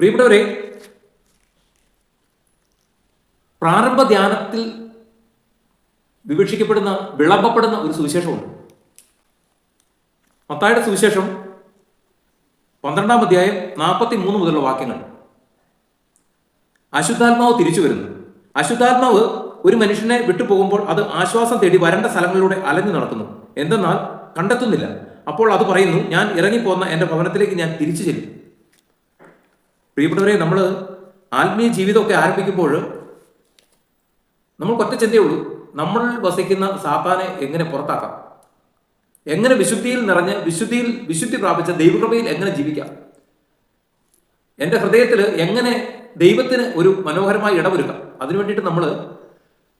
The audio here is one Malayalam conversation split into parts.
പ്രിയപ്പെട്ടവരെ പ്രാരംഭ ധ്യാനത്തിൽ വിവക്ഷിക്കപ്പെടുന്ന വിളമ്പപ്പെടുന്ന ഒരു സുവിശേഷമുണ്ട്. മത്തായുടെ സുവിശേഷം പന്ത്രണ്ടാം അധ്യായം നാൽപ്പത്തി മൂന്ന് മുതലുള്ള വാക്യങ്ങൾ. അശുദ്ധാത്മാവ് തിരിച്ചു വരുന്നു. അശുദ്ധാത്മാവ് ഒരു മനുഷ്യനെ വിട്ടുപോകുമ്പോൾ അത് ആശ്വാസം തേടി വരണ്ട സ്ഥലങ്ങളിലൂടെ അലഞ്ഞു നടക്കുന്നു. എന്തെന്നാൽ കണ്ടെത്തുന്നില്ല. അപ്പോൾ അത് പറയുന്നു ഞാൻ ഇറങ്ങിപ്പോന്ന എന്റെ ഭവനത്തിലേക്ക് ഞാൻ തിരിച്ചു ചെല്ലും. പ്രിയപ്പെട്ടവരെ നമ്മൾ ആത്മീയ ജീവിതമൊക്കെ ആരംഭിക്കുമ്പോൾ നമ്മൾ ഒറ്റ ചിന്തയേ ഉള്ളൂ. നമ്മൾ വസിക്കുന്ന സാത്താനെ എങ്ങനെ പുറത്താക്കാം? എങ്ങനെ വിശുദ്ധിയിൽ നിറഞ്ഞ് വിശുദ്ധിയിൽ വിശുദ്ധി പ്രാപിച്ച ദൈവകൃപയിൽ എങ്ങനെ ജീവിക്കാം? എന്റെ ഹൃദയത്തിൽ എങ്ങനെ ദൈവത്തിന് ഒരു മനോഹരമായ ഇടമൊരുക്കാം അതിനു വേണ്ടിയിട്ട് നമ്മൾ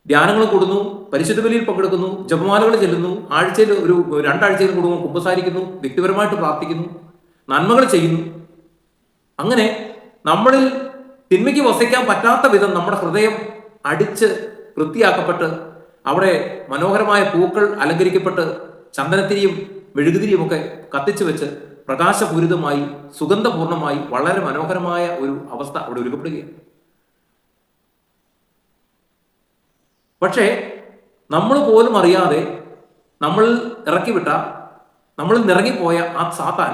ധ്യാനങ്ങൾ കൂടുന്നു പരിശുദ്ധ ബലിയിൽ പങ്കെടുക്കുന്നു ജപമാലകൾ ചെല്ലുന്നു ആഴ്ചയിൽ ഒരു രണ്ടാഴ്ചയിൽ കൂടുമ്പോൾ കുമ്പസാരിക്കുന്നു വ്യക്തിപരമായിട്ട് പ്രാർത്ഥിക്കുന്നു നന്മകൾ ചെയ്യുന്നു. അങ്ങനെ നമ്മളിൽ തിന്മയ്ക്ക് വസിക്കാൻ പറ്റാത്ത വിധം നമ്മുടെ ഹൃദയം അടിച്ച് വൃത്തിയാക്കപ്പെട്ട് അവിടെ മനോഹരമായ പൂക്കൾ അലങ്കരിക്കപ്പെട്ട് ചന്ദനത്തിരിയും മെഴുകുതിരിയും ഒക്കെ കത്തിച്ചു വെച്ച് പ്രകാശപൂരിതമായി സുഗന്ധപൂർണമായി വളരെ മനോഹരമായ ഒരു അവസ്ഥ അവിടെ ഒരുക്കപ്പെടുകയാണ്. പക്ഷേ നമ്മൾ പോലും അറിയാതെ നമ്മൾ ഇറക്കിവിട്ട നമ്മൾ നിറങ്ങിപ്പോയ ആ സാത്താൻ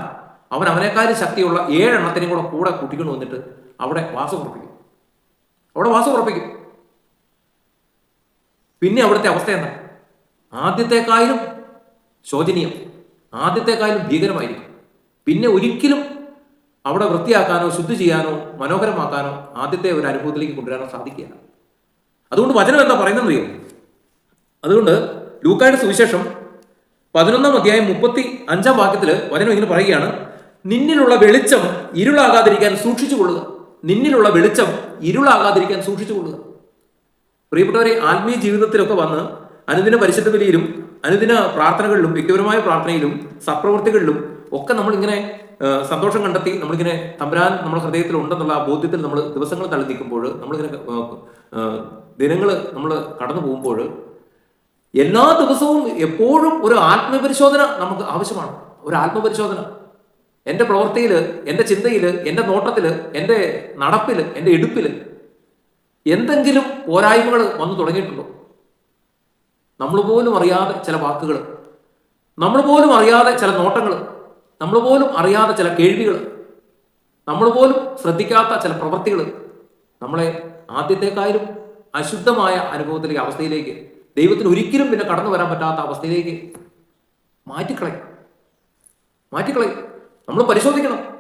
അവൻ അവനേക്കാൾ ശക്തിയുള്ള ഏഴെണ്ണത്തിനും കൂടെ കൂടെ കൂട്ടിക്കൊണ്ട് വന്നിട്ട് അവിടെ വാസം ഉറപ്പിക്കും. അവിടെ വാസം ഉറപ്പിക്കും. പിന്നെ അവിടുത്തെ അവസ്ഥ എന്താ? ആദ്യത്തെക്കായാലും ശോചനീയം. ആദ്യത്തെക്കായാലും ഭീകരമായിരിക്കും. പിന്നെ ഒരിക്കലും അവിടെ വൃത്തിയാക്കാനോ ശുദ്ധി ചെയ്യാനോ മനോഹരമാക്കാനോ ആദ്യത്തെ ഒരു അനുഭവത്തിലേക്ക് കൊണ്ടുവരാനോ സാധിക്കുകയാണ് അതുകൊണ്ട് വചനം എന്താ പറയുന്നത് അറിയോ അതുകൊണ്ട് ലൂക്കായുടെ സുവിശേഷം പതിനൊന്നാം അധ്യായം മുപ്പത്തി അഞ്ചാം വാക്യത്തിൽ വചനം ഇങ്ങനെ പറയുകയാണ്. നിന്നിലുള്ള വെളിച്ചം ഇരുളാകാതിരിക്കാൻ സൂക്ഷിച്ചു കൊള്ളുക. നിന്നിലുള്ള വെളിച്ചം ഇരുളാകാതിരിക്കാൻ സൂക്ഷിച്ചു കൊള്ളുക. പ്രിയപ്പെട്ടവരെ ആത്മീയ ജീവിതത്തിലൊക്കെ വന്ന് അനുദിന പരിശുദ്ധ ബലിയിലും അനുദിന പ്രാർത്ഥനകളിലും വ്യക്തിപരമായ പ്രാർത്ഥനയിലും സപ്രവൃത്തികളിലും ഒക്കെ നമ്മളിങ്ങനെ സന്തോഷം കണ്ടെത്തി നമ്മളിങ്ങനെ തമ്പരാൻ നമ്മുടെ ഹൃദയത്തിൽ ഉണ്ടെന്നുള്ള ആ ബോധ്യത്തിൽ നമ്മൾ ദിവസങ്ങൾ തള്ളി നിൽക്കുമ്പോൾ നമ്മളിങ്ങനെ ദിനങ്ങൾ നമ്മൾ കടന്നു പോകുമ്പോൾ എല്ലാ ദിവസവും എപ്പോഴും ഒരു ആത്മപരിശോധന നമുക്ക് ആവശ്യമാണ്. ഒരു ആത്മപരിശോധന. എന്റെ പ്രവൃത്തിയിൽ എന്റെ ചിന്തയിൽ എന്റെ നോട്ടത്തിൽ എന്റെ നടപ്പിൽ എന്റെ എടുപ്പിൽ എന്തെങ്കിലും പോരായ്മകൾ വന്നു തുടങ്ങിയിട്ടുണ്ടോ? നമ്മൾ പോലും അറിയാതെ ചില വാക്കുകൾ നമ്മൾ പോലും അറിയാതെ ചില നോട്ടങ്ങൾ നമ്മൾ പോലും അറിയാതെ ചില കേൾവികൾ നമ്മൾ പോലും ശ്രദ്ധിക്കാത്ത ചില പ്രവൃത്തികൾ നമ്മളെ ആദ്യത്തെക്കാരും അശുദ്ധമായ അനുഭവത്തിലേക്ക് അവസ്ഥയിലേക്ക് ദൈവത്തിന് ഒരിക്കലും പിന്നെ കടന്നു വരാൻ പറ്റാത്ത അവസ്ഥയിലേക്ക് മാറ്റിക്കളയും. മാറ്റിക്കളയും. നമ്മൾ പരിശോധിക്കണം.